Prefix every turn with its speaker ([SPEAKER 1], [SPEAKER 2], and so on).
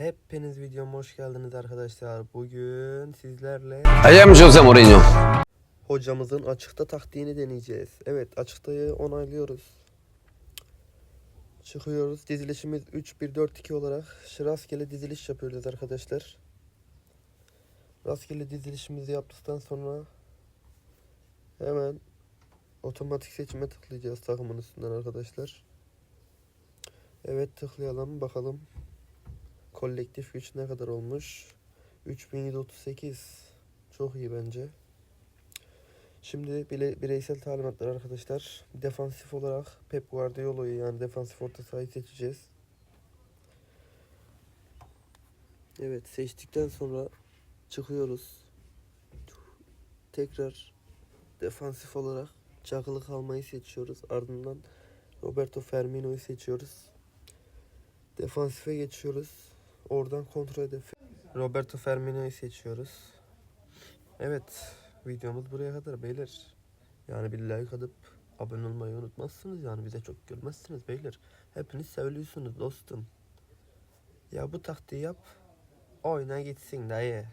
[SPEAKER 1] Hepiniz videoma hoş geldiniz arkadaşlar. Bugün sizlerle
[SPEAKER 2] I am Jose Mourinho.
[SPEAKER 1] hocamızın açıkta taktiğini deneyeceğiz. Evet açıktayı onaylıyoruz. Çıkıyoruz. Dizilişimiz 3-1-4-2 olarak rastgele diziliş yapıyoruz arkadaşlar. Rastgele dizilişimizi yaptıktan sonra hemen otomatik seçime tıklayacağız takımın üstünden arkadaşlar. Evet tıklayalım bakalım. Kolektif güç ne kadar olmuş? 3738. Çok iyi bence. Şimdi bile, bireysel talimatlar arkadaşlar. Defansif olarak Pep Guardiola'yı yani defansif orta sahayı seçeceğiz. Evet seçtikten sonra çıkıyoruz. Tekrar defansif olarak çakılı kalmayı seçiyoruz. Ardından Roberto Firmino'yu seçiyoruz. Defansife geçiyoruz. Oradan kontrol hedef. Roberto Firmino'yu seçiyoruz. Evet. Videomuz buraya kadar beyler. Yani bir like atıp abone olmayı unutmazsınız yani bize çok görmezsiniz beyler. Hepiniz seviyorsunuz dostum. Ya bu taktiği yap. Oyna gitsin dayı.